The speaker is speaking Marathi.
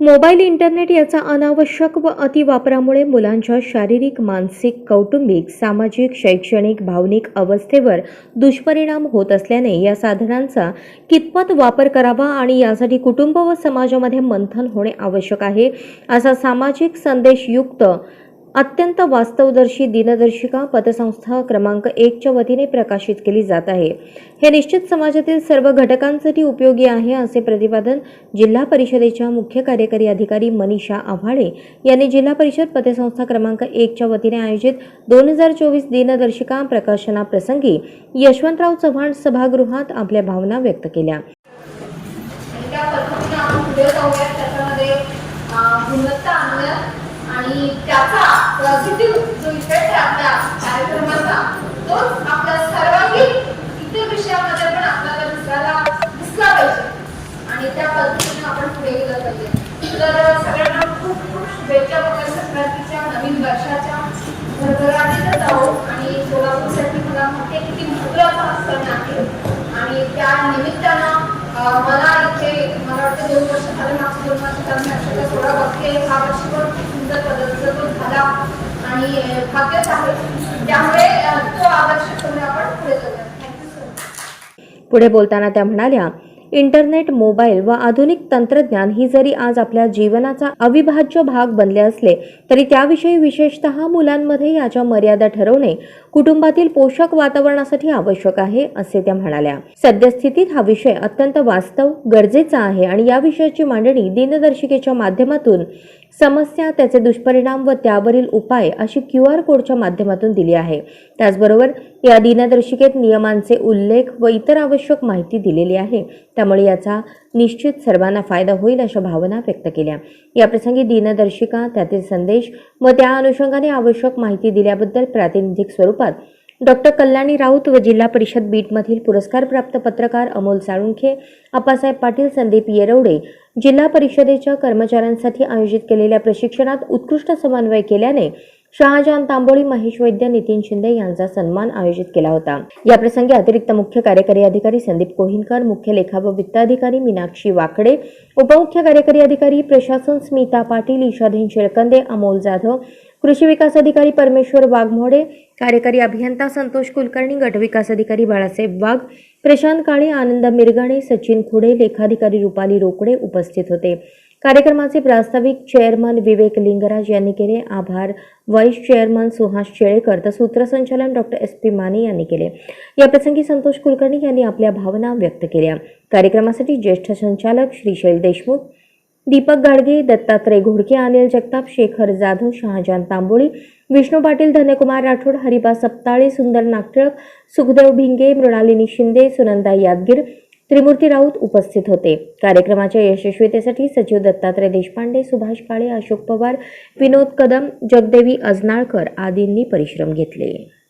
मोबाईल इंटरनेट याचा अनावश्यक व अतिवापरामुळे मुलांच्या शारीरिक मानसिक कौटुंबिक सामाजिक शैक्षणिक भावनिक अवस्थेवर दुष्परिणाम होत असल्याने या साधनांचा कितपत वापर करावा आणि यासाठी कुटुंब व समाजामध्ये मंथन होणे आवश्यक आहे असा सामाजिक संदेशयुक्त अत्यंत वास्तवदर्शी दिनदर्शिका पतसंस्था क्रमांक एकच्या वतीने प्रकाशित केली जात आहे. हे निश्चित समाजातील सर्व घटकांसाठी उपयोगी आहे असे प्रतिपादन जिल्हा परिषदेच्या मुख्य कार्यकारी अधिकारी मनीषा आव्हाडे यांनी जिल्हा परिषद पतसंस्था क्रमांक एकच्या वतीने आयोजित दोन हजार चोवीस दिनदर्शिका प्रकाशनाप्रसंगी यशवंतराव चव्हाण सभागृहात आपल्या भावना व्यक्त केल्या आणि त्या पद्धतीने आपण पुढे जाऊया त्याच्यामध्ये अं, गुणवत्ता आणूया आणि त्याचा पॉझिटिव्ह जो इफेक्ट आहे आपल्या कार्यक्रमाचा तोच आपल्या सर्वांगीण इतर विषयामध्ये पण आपल्याला दिसायला दिसला पाहिजे. आणि त्या पद्धतीने आपण पुढे गेलं पाहिजे. तर सगळ्यांना खूप खूप शुभेच्छा मकर संक्रांतीच्या नवीन वर्षाच्या भरभराटीला जाऊ आणि सोलापूरसाठी मला म्हणते किती महत्त्वाचा सण आहे आणि त्या निमित्तानं मला वाटतं दोन वर्ष झाले बघते हा पण खूप सुंदर झाला. आणि भाग्यच आहे. त्यामुळे तो आदर्श आपण पुढे जाऊया थँक्यू सो मच पुढे बोलताना त्या म्हणाल्या इंटरनेट मोबाईल व आधुनिक तंत्रज्ञान ही जरी आज आपल्या जीवनाचा अविभाज्य भाग बनले असले तरी त्याविषयी विशेषतः मुलांमध्ये याच्या मर्यादा ठरवणे कुटुंबातील पोषक वातावरणासाठी आवश्यक आहे असे त्या म्हणाल्या. सद्यस्थितीत हा विषय अत्यंत वास्तव गरजेचा आहे आणि या विषयाची मांडणी दिनदर्शिकेच्या माध्यमातून समस्या त्याचे दुष्परिणाम व त्यावरील उपाय अशी क्यू आर कोडच्या माध्यमातून दिली आहे. त्याचबरोबर या दिनदर्शिकेत नियमांचे उल्लेख व इतर आवश्यक माहिती दिलेली आहे. त्यामुळे याचा निश्चित सर्वांना फायदा होईल अशा भावना व्यक्त केल्या. याप्रसंगी दिनदर्शिका त्यातील संदेश व त्या अनुषंगाने आवश्यक माहिती दिल्याबद्दल प्रातिनिधिक स्वरूपात डॉक्टर कल्याणी राऊत व जिल्हा परिषद बीटमधील पुरस्कारप्राप्त पत्रकार अमोल साळुंखे आप्पासाहेब पाटील संदीप येरवडे जिल्हा परिषदेच्या कर्मचाऱ्यांसाठी आयोजित केलेल्या प्रशिक्षणात उत्कृष्ट समन्वय केल्याने शहाजहान तांबोळी महेश वैद्य नितीन शिंदे यांचा सन्मान आयोजित केला होता. याप्रसंगी अतिरिक्त मुख्य कार्यकारी अधिकारी संदीप कोहिनकर मुख्य लेखा व वित्त अधिकारी मीनाक्षी वाकडे उपमुख्य कार्यकारी अधिकारी प्रशासन स्मिता पाटील ईशाधीन शेळकंदे अमोल जाधव कृषी विकास अधिकारी परमेश्वर वाघमोडे कार्यकारी अभियंता संतोष कुलकर्णी गटविकास अधिकारी बाळासाहेब वाघ प्रशांत काळे आनंद मिरगणे सचिन खुडे लेखाधिकारी रुपाली रोकडे उपस्थित होते. कार्यक्रमाचे प्रास्ताविक चेअरमन विवेक लिंगराज यांनी केले. आभार. व्हाईस चेअरमन सुहास शेळेकर तर सूत्रसंचालन डॉक्टर एस पी माने यांनी केले. याप्रसंगी संतोष कुलकर्णी यांनी आपल्या भावना व्यक्त केल्या. कार्यक्रमासाठी ज्येष्ठ संचालक श्रीशैल देशमुख दीपक गाडगे दत्तात्रय घोडके अनिल जगताप शेखर जाधव शहाजान तांबोळी विष्णू पाटील धन्यकुमार राठोड हरिबा सप्ताळे सुंदर नागटिळक सुखदेव भिंगे मृणालिनी शिंदे सुनंदा यादगीर त्रिमूर्ती राऊत उपस्थित होते. कार्यक्रमाच्या यशस्वीतेसाठी सचिव दत्तात्रय देशपांडे सुभाष काळे अशोक पवार विनोद कदम जगदेवी अजनाळकर आदींनी परिश्रम घेतले.